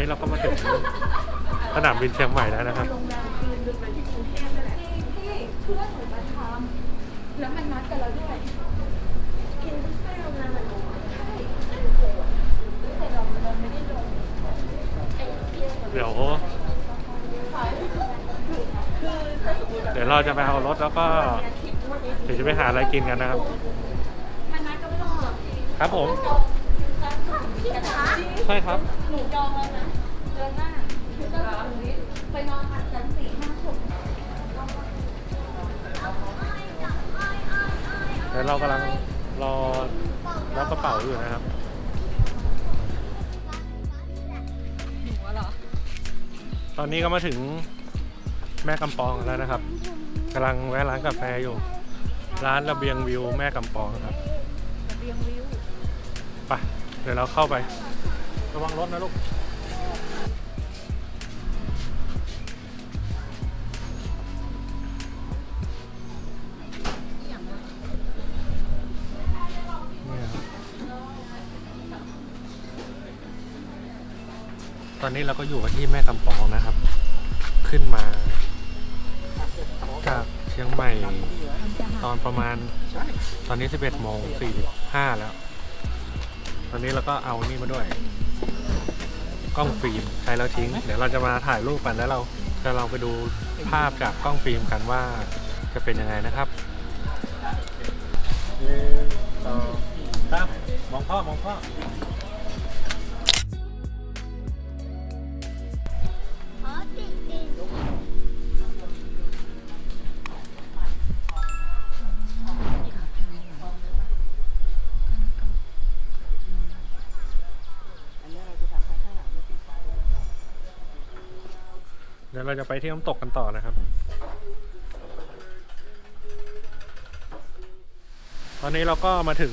นี้เราก็มาถึงสนามบินเชียงใหม่แล้วนะครับ โรงแรมคืนดึกไปที่กรุงเทพนั่นแหละที่เพื่อนหนูมาทำแล้วมันนัดกันแล้วด้วยกินบุฟเฟ่ต์โรงแรมมันใช่แต่เราเราไม่ได้ลงไอ้เที่ยวเดี๋ยวคือถ้าสมมติเดี๋ยวเราจะไปเอารถแล้วก็ทริปวันนี้เดี๋ยวจะไปหาอะไรกินกันนะครับ มันนัดก็ไม่ต้องหรอกครับผม พี่นะคะใช่ครับ หนูจองแล้วนะเดือนหน้าคือจะไปนอนอัดกันสี่ห้าคนเดี๋ยวเรากำลังรอรับกระเป๋าอยู่นะครับ หนูเหรอ ตอนนี้ก็มาถึงแม่กำปองแล้วนะครับกำลังแวะร้านกาแฟอยู่ ร้านระเบียงวิวแม่กำปองครับระเบียงวิว ไปเดี๋ยวเราเข้าไประวังรถนะลูก อนนี้เราก็อยู่กันที่แม่กำปองนะครับ ขึ้นมา จากเชียงใหม่ตอนประมาณตอนนี้ 11โมง45 แล้ว ตอนนี้เราก็เอานี่มาด้วย กล้องฟิล์มใช้แล้วทิ้ง เดี๋ยวเราจะมาถ่ายรูปกันแล้วเราจะลองไปดูภาพจากกล้องฟิล์มกันว่าจะเป็นยังไงนะครับหนึ่งสองสามมองพ่อมองพ่อ เราจะไปที่น้ำตกกันต่อนะครับ ตอนนี้เราก็มาถึง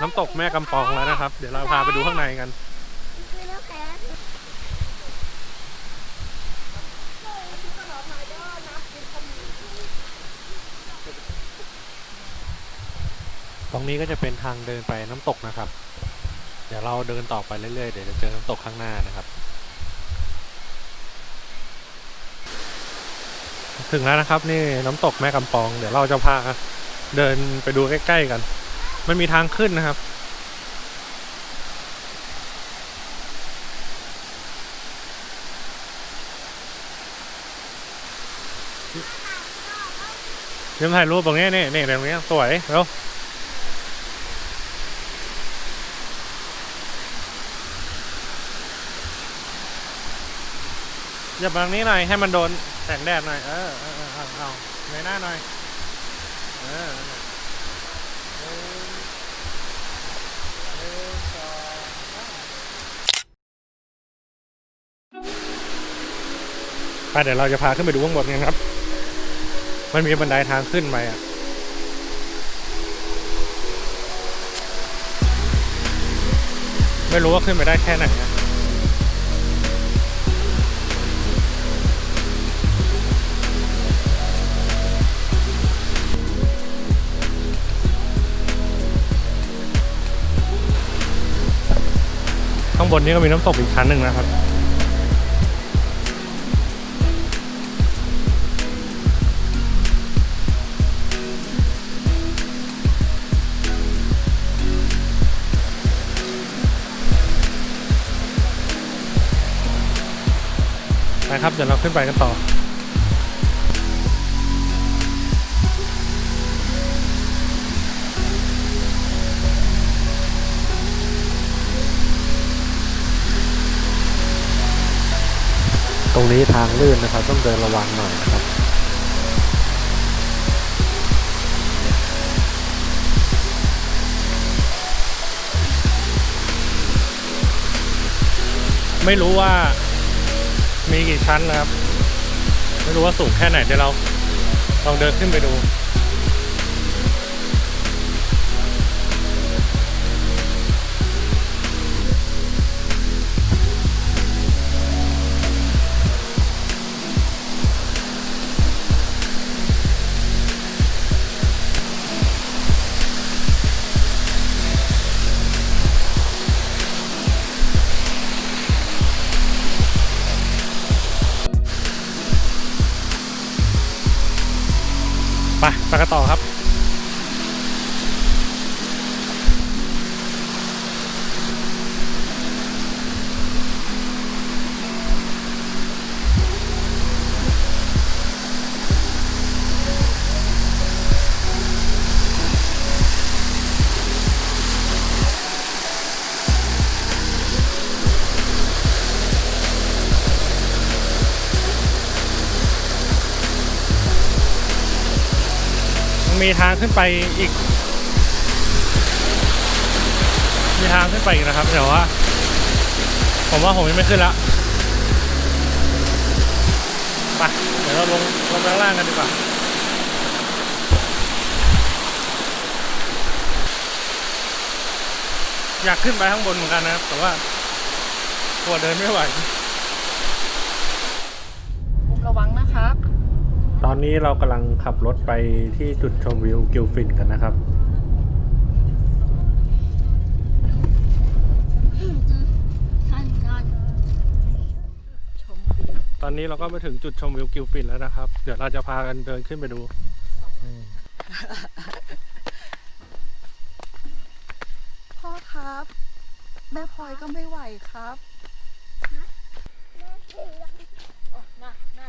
น้ำตกแม่กำปองแล้วนะครับ เดี๋ยวเราพาไปดูข้างในกัน ตรงนี้ก็จะเป็นทางเดินไปน้ำตกนะครับ เดี๋ยวเราเดินต่อไปเรื่อยๆ เดี๋ยวจะเจอน้ำตกข้างหน้านะครับ ถึงแล้วนะครับ นี่น้ำตกแม่กำปอง เดี๋ยวเราจะพาเดินไปดูใกล้ๆกัน มันมีทางขึ้นนะครับเดี๋ยวถ่ายรูปตรงนี้นี่นี่ตรงนี้สวยเร็วอย่าบางนี้หน่อยให้มันโดน แสงแดดหน่อย เออเออเออเอาเอาในหน้าหน่อย เออนั่นแหละหนึ่งหนึ่งสองไปเดี๋ยวเราจะพาขึ้นไปดูข้างบนกันครับ มันมีบันไดทางขึ้นไปอะไม่รู้ว่าขึ้นไปได้แค่ไหนอะางบนนี้ก็มีน้ำตกอีกชั้นหนึ่งนะครับไปครับ เดี๋ยวเราขึ้นไปกันต่อ รงนี้ทางลื่นนะครับ ต้องเดินระวังหน่อยนะครับไม่รู้ว่ามีกี่ชั้นนะครับ ไม่รู้ว่าสูงแค่ไหนเดี๋ยวเราลองเดินขึ้นไปดู ไปไปกันต่อครับ มีทางขึ้นไปอีก มีทางขึ้นไปอีกนะครับแต่ว่า ผมว่าผมยังไม่ขึ้นละไปเดี๋ยวเราลงลงไปข้างล่างกันดีกว่าอยากขึ้นไปข้างบนเหมือนกันนะครับ แต่ว่ากลัวเดินไม่ไหว ระวังนะครับ ต อนนี้เรากำลังขับรถไปที่จุดชมวิวกิลฟินกันนะครับ ตอนนี้เราก็มาถึงจุดชมวิวกิลฟินแล้วนะครับ เดี๋ยวเราจะพากันเดินขึ้นไปดู พ่อครับ แม่พลอยก็ไม่ไหวครับน่ะน่ะ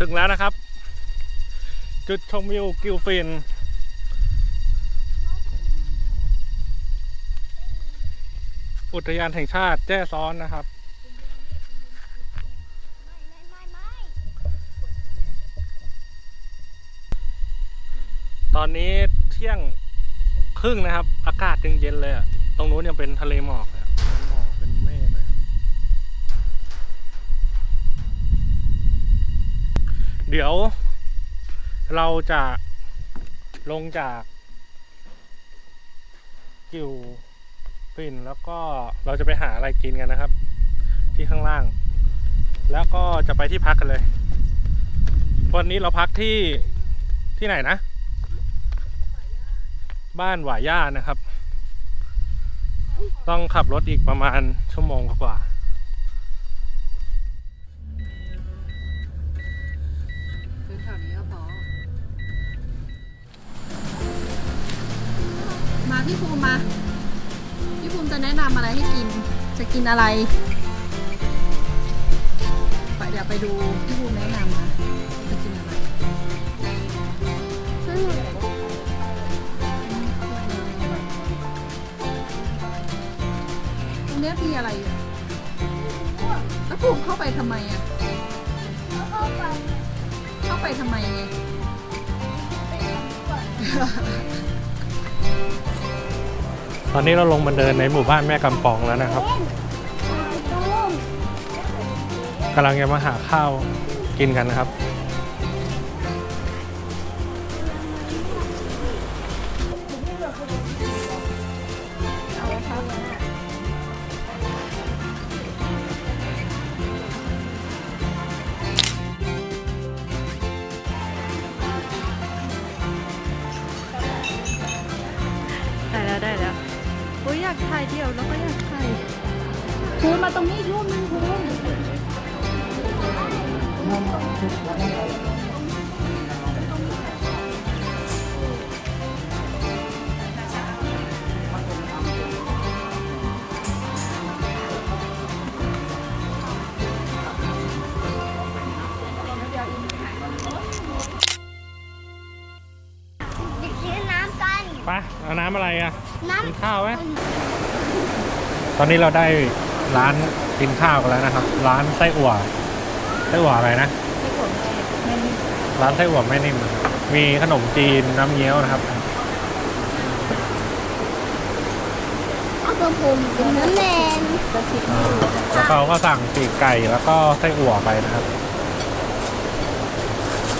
ถึงแล้วนะครับ จุดชมวิวกิลฟิน อุทยานแห่งชาติแจ้ซ้อนนะครับ ตอนนี้เที่ยงครึ่งนะครับ อากาศยังเย็นเลย ตรงนู้นยังเป็นทะเลหมอก เดี๋ยว เราจะลงจาก กิวฟินแล้วก็เราจะไปหาอะไรกินกันนะครับ ที่ข้างล่าง แล้วก็จะไปที่พักกันเลย วันนี้เราพักที่ที่ไหนนะ บ้านหวายย่านะครับ ต้องขับรถอีกประมาณชั่วโมงกว่า อะไรไปเดี๋ยวไปดูพี่ภูมแนะนำนะจะกินอะไรตรงเนี้ยมีอะไรอยู่แล้วภูมิเข้าไปทำไมอะ เข้าไปทำไมไง ตอนนี้เราลงมาเดินในหมู่บ้านแม่กำปองแล้วนะครับ กำลังจะมาหาข้าวกินกันนะครับ ได้แล้วได้แล้วโอ้ยอยากถ่ายเดี่ยวแล้วก็อยากถ่ายภูมิมาตรงนี้อีกรูปนึงภูมิ ไปซื้อน้ำกัน ไปเอาน้ำอะไรอะน้กินข้าวไหมตอนนี้เราได้ร้านกินข้าวกันแล้วนะครับ ร้านไส้อั่ว ไส้อั่วอะไรนะร้านไส้อั่วแม่นิ่มนะครับมีขนมจีนน้ำเงี้ยวนะครับำเอาตัวผมเป็นน้ำแมนแล้วเขาก็สั่งปีกไก่แล้วก็ไส้อั่วไปนะครับ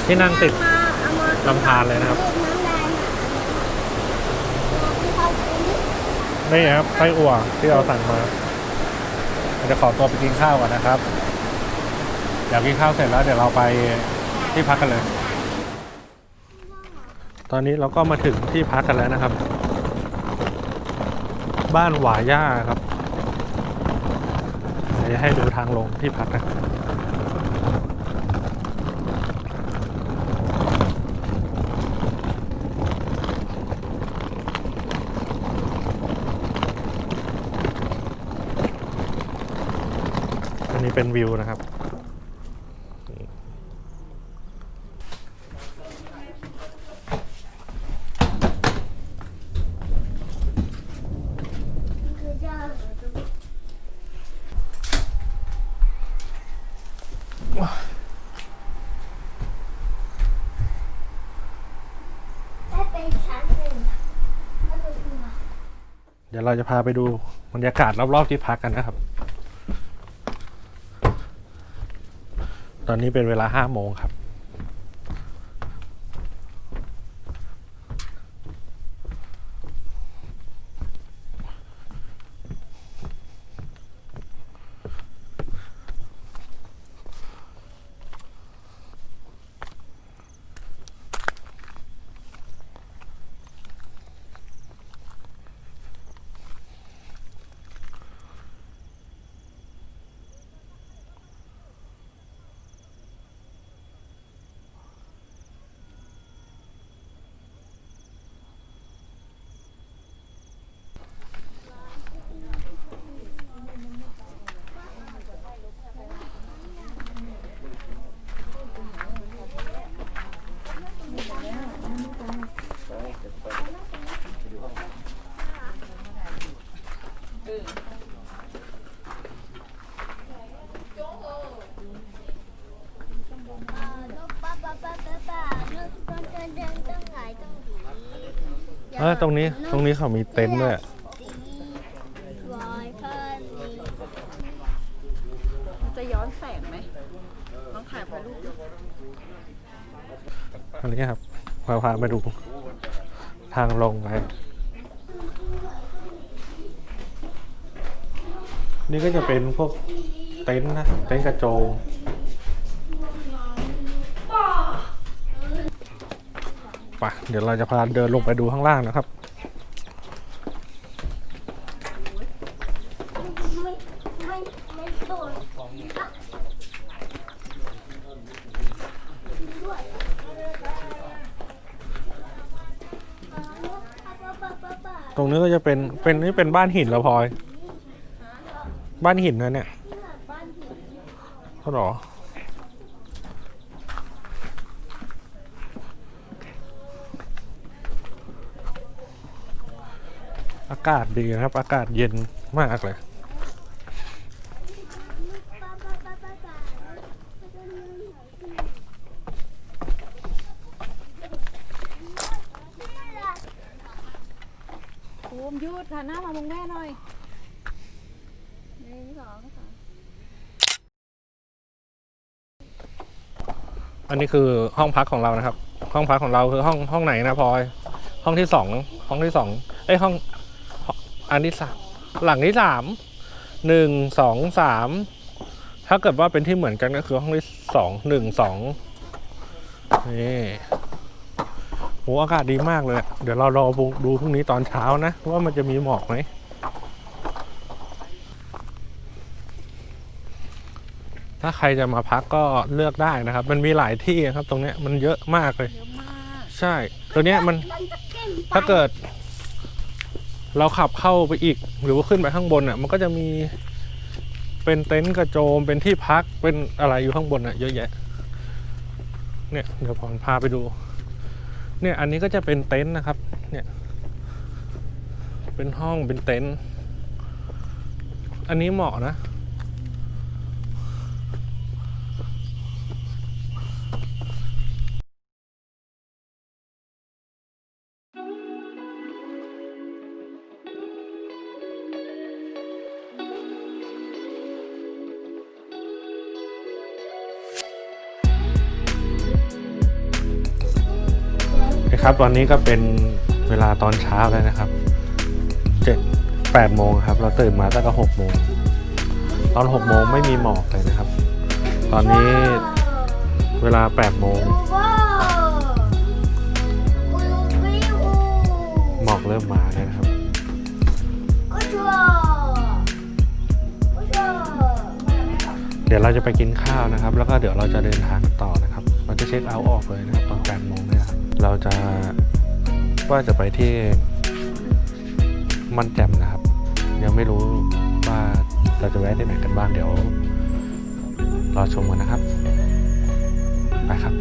ที่นั่งติดมาเอามาลำธารเลยนะครับลูกน้ำแดงอะที่เขาซื้อนี่ครับไส้อั่วที่เราสั่งมาเดี๋ยวขอตัวไปกินข้าวก่อนนะครับ เดี๋ยวกินข้าวเสร็จแล้วเดี๋ยวเราไปที่พักกันเลย ตอนนี้เราก็มาถึงที่พักกันแล้วนะครับ บ้านหวาย่าครับไหนดี๋ยวให้ดูทางลงที่พักนะอันนี้เป็นวิวนะครับ ได้ไปชั้นหนึ่งแล้วดูสิมา เราจะพาไปดูบรรยากาศรอบๆที่พักกันนะครับ ตอนนี้เป็นเวลาห้าโมงครับ อ่านกป้าป้าป้าป้าป้านกต้องเดินเดินต้องไหนต้องดี เออตรงนี้ตรงนี้เขามีเต็นท์ด้วยอะสีวายพันนี้มันจะย้อนแสงไหมน้องถ่ายพอรูปดิอันนี้ครับพาพาไปดูทางลงไปนี่ก็จะเป็นพวกเต็นท์นะ เต็นท์กระโจม ไปเดี๋ยวเราจะพาเดินลงไปดูข้างล่างนะครับไม่ไม่ไม่โดนอะด้วยอ่านกป้าป้าป้าป้าตรงนี้ก็จะเป็นเป็นนี่เป็นบ้านหินแล้วพลอย บ้านหินนะเนี่ยบ้านหินเขาหรอากาศดีนะครับ อากาศเย็นมากเลยป้าป้าป้าป้าป้าภูมิยืดค่ะหน้ามามองแม่หน่อยหนึ่งสองสามอันนี้คือห้องพักของเรานะครับ ห้องพักของเราคือห้องห้องไหนนะพลอย ห้องที่สองห้องที่สองเอ้ยห้องห้ องอันที่สามหลังที่สามหนึ่งสองสามถ้าเกิดว่าเป็นที่เหมือนกันก็คือห้องที่สองหนึ่งสองนี่โหอากาศดีมากเลย เดี๋ยวเรารอดูพรุ่งนี้ตอนเช้านะ ว่ามันจะมีหมอกไหมถ้าใครจะมาพักก็เลือกได้นะครับ มันมีหลายที่ครับ ตรงเนี้ยมันเยอะมากเลยเยอะมากใช่ ตัวเนี้ยมันถ้าเกิด เราขับเข้าไปอีก หรือว่าขึ้นไปข้างบนอะ มันก็จะมีเป็นเต็นท์กระโจมเป็นที่พักเป็นอะไรอยู่ข้างบนอะ เยอะแยะ เนี่ยเดี๋ยวผมพาไปดู เนี่ยอันนี้ก็จะเป็นเต็นท์นะครับ เนี่ย เป็นห้องเป็นเต็นท์อันนี้เหมาะนะ ครับ ตอนนี้ก็เป็นเวลาตอนเช้าแล้วนะครับเจ็ดแปดโมงครับ เราตื่นมาตั้งแต่หกโมงตอนหกโมงไม่มีหมอกเลยนะครับ ตอนนี้เวลาแปดโมงหมอกเริ่มมาแล้วนะครับเดี๋ยวเราจะไปกินข้าวนะครับ แล้วก็เดี๋ยวเราจะเดินทางต่อนะครับ เราจะเช็คเอาท์ออกเลยนะครับ เราจะว่าจะไปที่มันแจ่มนะครับ ยังไม่รู้ว่าเราจะแวะที่ไหนกันบ้างเดี๋ยวรอชมกันนะครับไปครับ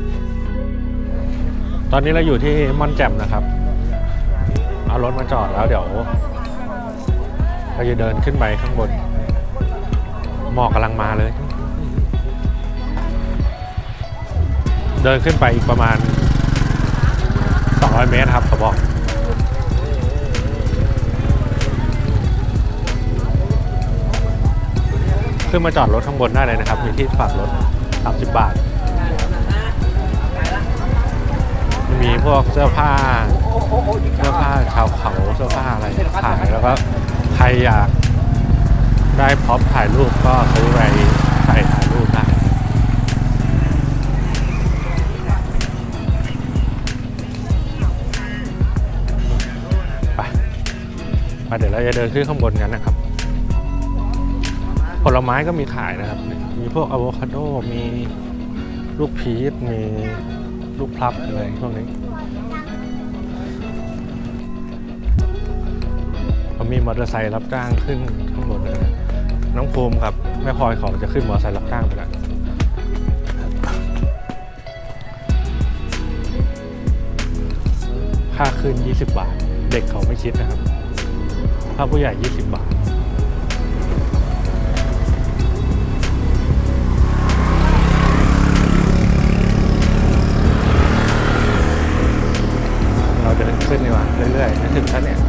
ตอนนี้เราอยู่ที่ม่อนแจ่มนะครับ เอารถมาจอดแล้วเดี๋ยวเราจะเดินขึ้นไปข้างบนหมอกกำลังมาเลย เดินขึ้นไปอีกประมาณ 200 เมตรครับเขาบอกขึ้นมาจอดรถข้างบนได้เลยนะครับ มีที่ฝากรถ 30 บาท มีพวกเสื้อผ้า เสื้อผ้าชาวเขาเสื้อผ้าอะไรขายแล้วก็ใครอยากได้พร็อพถ่ายรูปก็ซื้อไปใส่ถ่าย เดี๋ยวเราจะเดินขึ้นข้างบนกันนะครับ ผลไม้ก็มีขายนะครับ มีพวกอะโวคาโด มีลูกพีช มีลูกพลับอะไรพวกนี้เขามีมอเตอร์ไซค์รับจ้างขึ้นข้างบนเลยนะน้องภูมิครับแม่พลอยเขาจะขึ้นมอเตอร์ไซค์รับจ้างไปแล้วค่าขึ้น 20 บาท เด็กเขาไม่คิดนะครับาผู้ใหญ่ 20 บาท เราจะขึ้นดีกว่าเรื่อยๆถึงชั้นเนี่ย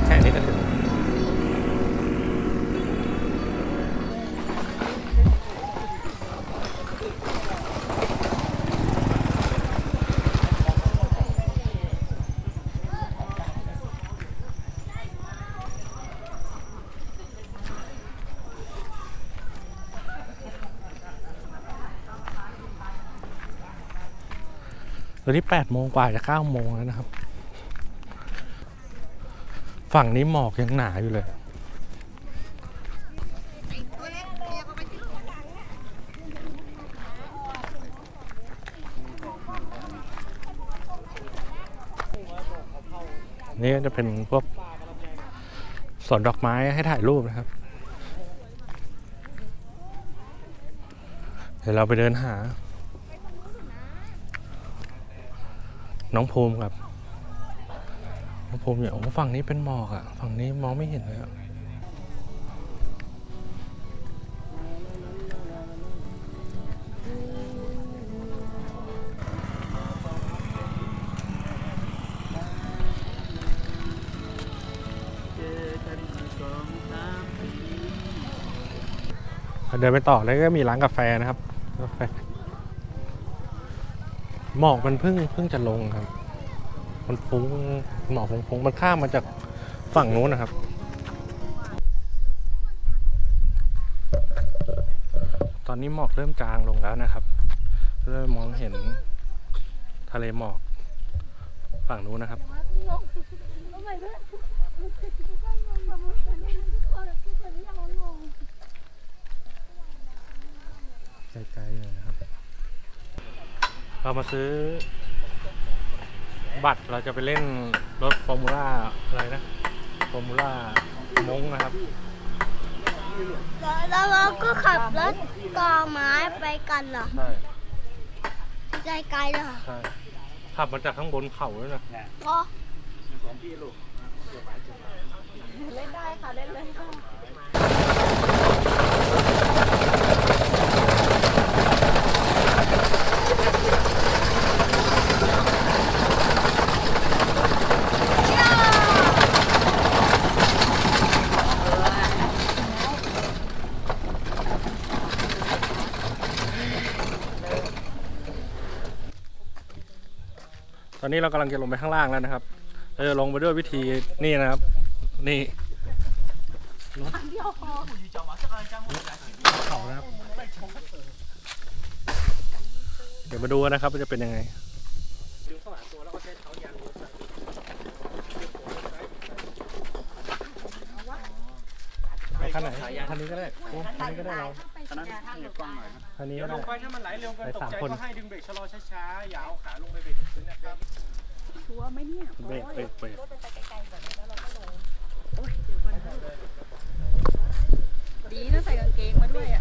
อนนี้แปดโมงกว่าจะเก้าโมงแล้วนะครับ ฝั่งนี้หมอกยังหนาอยู่เลย นี่จะเป็นพวกสวนดอกไม้ให้ถ่ายรูปนะครับ เดี๋ยวเราไปเดินหา น้องภูมิครับน้องภูมิเนี่ยโอ้ฝั่งนี้เป็นหมอกอะฝั่งนี้มองไม่เห็นเลยอะเดินไปต่อแล้วก็มีร้านกาแฟนะครับกาแฟ หมอกมันเพิ่งเพิ่งจะลงครับ มันฟุ้งหมอกฟุ้งๆมันข้ามมาจากฝั่งนู้นนะครับ ตอนนี้หมอกเริ่มจางลงแล้วนะครับ เริ่มมองเห็นทะเลหมอกฝั่งนู้นนะครับไกลๆ เลยนะครับเรามาซื้อ บัตรเราจะไปเล่นรถฟอร์มูล่าอะไรนะฟอร์มูล่ามงนะครับ แล้วเราก็ขับรถกอไม้ไปกันเหรอใช่ไกลๆเลยเหรอใช่ขับมาจากข้างบนเขาเลยนะอ๋อเล่นได้ค่ะ เล่นเลยค่ะ ตอนนี้เรากำลังจะลงไปข้างล่างแล้วนะครับ เราจะลงไปด้วยวิธีนี่นะครับ นี่เขานะครับ เดี๋ยวมาดูนะครับว่าจะเป็นยังไงคันไหนคันนี้ก็ได้คันนี้ก็ได้เราคันนี้นเหยนควนนี้ก็ได้ถ้ามันไหลเร็วก็ตกใจก็ให้ดึงเบรกชะลอช้าๆอย่าเอาขาลงไปเบรกพื้น ชัวร์ไหมเนี่ยเบรกเบรกเบรกดีนะดีนะใส่กางเกงมาด้วยอะ